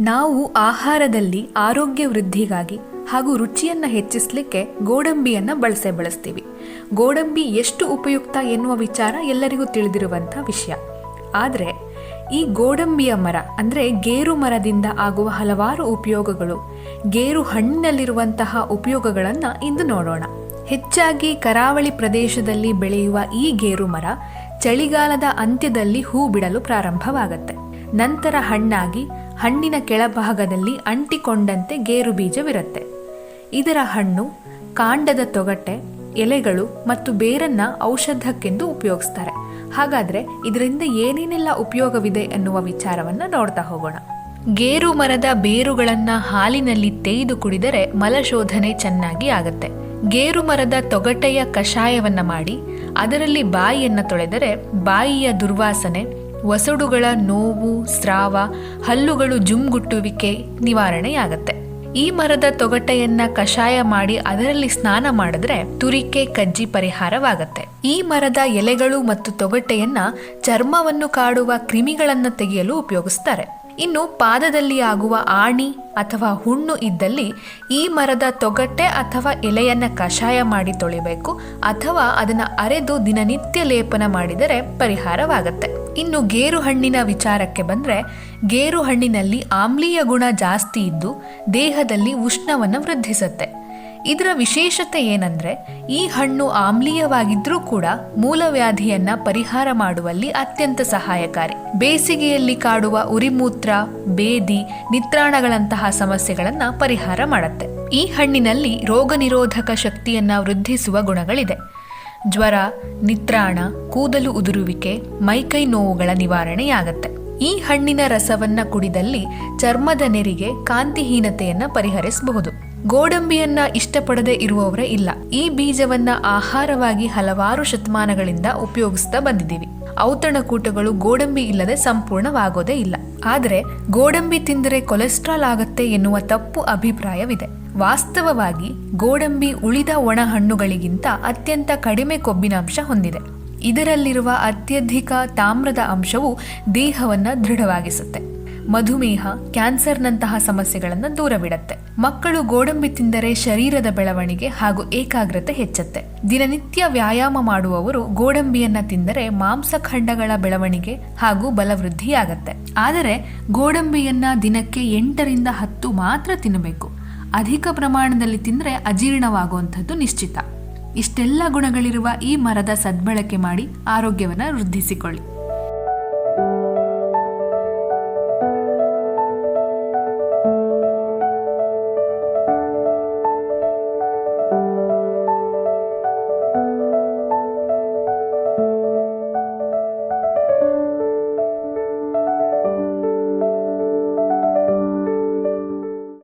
ನಾವು ಆಹಾರದಲ್ಲಿ ಆರೋಗ್ಯ ವೃದ್ಧಿಗಾಗಿ ಹಾಗೂ ರುಚಿಯನ್ನು ಹೆಚ್ಚಿಸಲಿಕ್ಕೆ ಗೋಡಂಬಿಯನ್ನು ಬಳಸೇ ಬಳಸ್ತೀವಿ. ಗೋಡಂಬಿ ಎಷ್ಟು ಉಪಯುಕ್ತ ಎನ್ನುವ ವಿಚಾರ ಎಲ್ಲರಿಗೂ ತಿಳಿದಿರುವಂಥ ವಿಷಯ. ಆದರೆ, ಈ ಗೋಡಂಬಿಯ ಮರ ಅಂದರೆ ಗೇರು ಮರದಿಂದ ಆಗುವ ಹಲವಾರು ಉಪಯೋಗಗಳು, ಗೇರು ಹಣ್ಣಿನಲ್ಲಿರುವಂತಹ ಉಪಯೋಗಗಳನ್ನು ಇಂದು ನೋಡೋಣ. ಹೆಚ್ಚಾಗಿ ಕರಾವಳಿ ಪ್ರದೇಶದಲ್ಲಿ ಬೆಳೆಯುವ ಈ ಗೇರು ಮರ ಚಳಿಗಾಲದ ಅಂತ್ಯದಲ್ಲಿ ಹೂ ಬಿಡಲು ಪ್ರಾರಂಭವಾಗುತ್ತೆ. ನಂತರ ಹಣ್ಣಾಗಿ ಹಣ್ಣಿನ ಕೆಳಭಾಗದಲ್ಲಿ ಅಂಟಿಕೊಂಡಂತೆ ಗೇರು ಬೀಜವಿರುತ್ತೆ. ಇದರ ಹಣ್ಣು, ಕಾಂಡದ ತೊಗಟೆ, ಎಲೆಗಳು ಮತ್ತು ಬೇರನ್ನ ಔಷಧಕ್ಕೆಂದು ಉಪಯೋಗಿಸ್ತಾರೆ. ಹಾಗಾದ್ರೆ ಇದರಿಂದ ಏನೇನೆಲ್ಲ ಉಪಯೋಗವಿದೆ ಎನ್ನುವ ವಿಚಾರವನ್ನ ನೋಡ್ತಾ ಹೋಗೋಣ. ಗೇರು ಮರದ ಬೇರುಗಳನ್ನ ಹಾಲಿನಲ್ಲಿ ತೇಯ್ದು ಕುಡಿದರೆ ಮಲಶೋಧನೆ ಚೆನ್ನಾಗಿ ಆಗುತ್ತೆ. ಗೇರು ಮರದ ತೊಗಟೆಯ ಕಷಾಯವನ್ನ ಮಾಡಿ ಅದರಲ್ಲಿ ಬಾಯಿಯನ್ನ ತೊಳೆದರೆ ಬಾಯಿಯ ದುರ್ವಾಸನೆ ವಸಡುಗಳ ನೋವು, ಸ್ರಾವ, ಹಲ್ಲುಗಳು ಜುಮ್ಗುಟ್ಟುವಿಕೆ ನಿವಾರಣೆಯಾಗತ್ತೆ. ಈ ಮರದ ತೊಗಟೆಯನ್ನ ಕಷಾಯ ಮಾಡಿ ಅದರಲ್ಲಿ ಸ್ನಾನ ಮಾಡಿದ್ರೆ ತುರಿಕೆ, ಕಜ್ಜಿ ಪರಿಹಾರವಾಗತ್ತೆ. ಈ ಮರದ ಎಲೆಗಳು ಮತ್ತು ತೊಗಟೆಯನ್ನ ಚರ್ಮವನ್ನು ಕಾಡುವ ಕ್ರಿಮಿಗಳನ್ನು ತೆಗೆಯಲು ಉಪಯೋಗಿಸ್ತಾರೆ. ಇನ್ನು ಪಾದದಲ್ಲಿ ಆಗುವ ಆಣಿ ಅಥವಾ ಹುಣ್ಣು ಇದ್ದಲ್ಲಿ ಈ ಮರದ ತೊಗಟೆ ಅಥವಾ ಎಲೆಯನ್ನ ಕಷಾಯ ಮಾಡಿ ತೊಳಿಬೇಕು ಅಥವಾ ಅದನ್ನ ಅರೆದು ದಿನನಿತ್ಯ ಲೇಪನ ಮಾಡಿದರೆ ಪರಿಹಾರವಾಗತ್ತೆ. ಇನ್ನು ಗೇರು ಹಣ್ಣಿನ ವಿಚಾರಕ್ಕೆ ಬಂದರೆ, ಗೇರು ಹಣ್ಣಿನಲ್ಲಿ ಆಮ್ಲೀಯ ಗುಣ ಜಾಸ್ತಿ ಇದ್ದು ದೇಹದಲ್ಲಿ ಉಷ್ಣವನ್ನು ವೃದ್ಧಿಸುತ್ತೆ. ಇದರ ವಿಶೇಷತೆ ಏನಂದ್ರೆ, ಈ ಹಣ್ಣು ಆಮ್ಲೀಯವಾಗಿದ್ರೂ ಕೂಡ ಮೂಲವ್ಯಾಧಿಯನ್ನ ಪರಿಹಾರ ಮಾಡುವಲ್ಲಿ ಅತ್ಯಂತ ಸಹಾಯಕಾರಿ. ಬೇಸಿಗೆಯಲ್ಲಿ ಕಾಡುವ ಉರಿಮೂತ್ರ, ಬೇದಿ, ನಿತ್ರಾಣಗಳಂತಹ ಸಮಸ್ಯೆಗಳನ್ನು ಪರಿಹಾರ ಮಾಡುತ್ತೆ. ಈ ಹಣ್ಣಿನಲ್ಲಿ ರೋಗ ನಿರೋಧಕ ಶಕ್ತಿಯನ್ನ ವೃದ್ಧಿಸುವ ಗುಣಗಳಿದೆ. ಜ್ವರ, ನಿತ್ರಾಣ, ಕೂದಲು ಉದುರುವಿಕೆ, ಮೈಕೈ ನೋವುಗಳ ನಿವಾರಣೆಯಾಗತ್ತೆ. ಈ ಹಣ್ಣಿನ ರಸವನ್ನ ಕುಡಿದಲ್ಲಿ ಚರ್ಮದ ನೆರಿಗೆ ಕಾಂತಿಹೀನತೆಯನ್ನ ಪರಿಹರಿಸಬಹುದು. ಗೋಡಂಬಿಯನ್ನ ಇಷ್ಟಪಡದೆ ಇರುವವರೇ ಇಲ್ಲ. ಈ ಬೀಜವನ್ನ ಆಹಾರವಾಗಿ ಹಲವಾರು ಶತಮಾನಗಳಿಂದ ಉಪಯೋಗಿಸ್ತಾ ಬಂದಿದ್ದೀವಿ. ಔತಣಕೂಟಗಳು ಗೋಡಂಬಿ ಇಲ್ಲದೆ ಸಂಪೂರ್ಣವಾಗೋದೇ ಇಲ್ಲ. ಆದರೆ ಗೋಡಂಬಿ ತಿಂದರೆ ಕೊಲೆಸ್ಟ್ರಾಲ್ ಆಗುತ್ತೆ ಎನ್ನುವ ತಪ್ಪು ಅಭಿಪ್ರಾಯವಿದೆ. ವಾಸ್ತವವಾಗಿ ಗೋಡಂಬಿ ಉಳಿದ ಒಣ ಹಣ್ಣುಗಳಿಗಿಂತ ಅತ್ಯಂತ ಕಡಿಮೆ ಕೊಬ್ಬಿನಾಂಶ ಹೊಂದಿದೆ. ಇದರಲ್ಲಿರುವ ಅತ್ಯಧಿಕ ತಾಮ್ರದ ಅಂಶವು ದೇಹವನ್ನು ದೃಢವಾಗಿಸುತ್ತೆ. ಮಧುಮೇಹ, ಕ್ಯಾನ್ಸರ್ನಂತಹ ಸಮಸ್ಯೆಗಳನ್ನು ದೂರವಿಡತ್ತೆ. ಮಕ್ಕಳು ಗೋಡಂಬಿ ತಿಂದರೆ ಶರೀರದ ಬೆಳವಣಿಗೆ ಹಾಗೂ ಏಕಾಗ್ರತೆ ಹೆಚ್ಚುತ್ತೆ. ದಿನನಿತ್ಯ ವ್ಯಾಯಾಮ ಮಾಡುವವರು ಗೋಡಂಬಿಯನ್ನ ತಿಂದರೆ ಮಾಂಸಖಂಡಗಳ ಬೆಳವಣಿಗೆ ಹಾಗೂ ಬಲವೃದ್ಧಿಯಾಗತ್ತೆ. ಆದರೆ ಗೋಡಂಬಿಯನ್ನ ದಿನಕ್ಕೆ ಎಂಟರಿಂದ ಹತ್ತು ಮಾತ್ರ ತಿನ್ನಬೇಕು. ಅಧಿಕ ಪ್ರಮಾಣದಲ್ಲಿ ತಿಂದರೆ ಅಜೀರ್ಣವಾಗುವಂಥದ್ದು ನಿಶ್ಚಿತ. ಇಷ್ಟೆಲ್ಲ ಗುಣಗಳಿರುವ ಈ ಮರದ ಸದ್ಬಳಕೆ ಮಾಡಿ ಆರೋಗ್ಯವನ್ನು ವೃದ್ಧಿಸಿಕೊಳ್ಳಿ.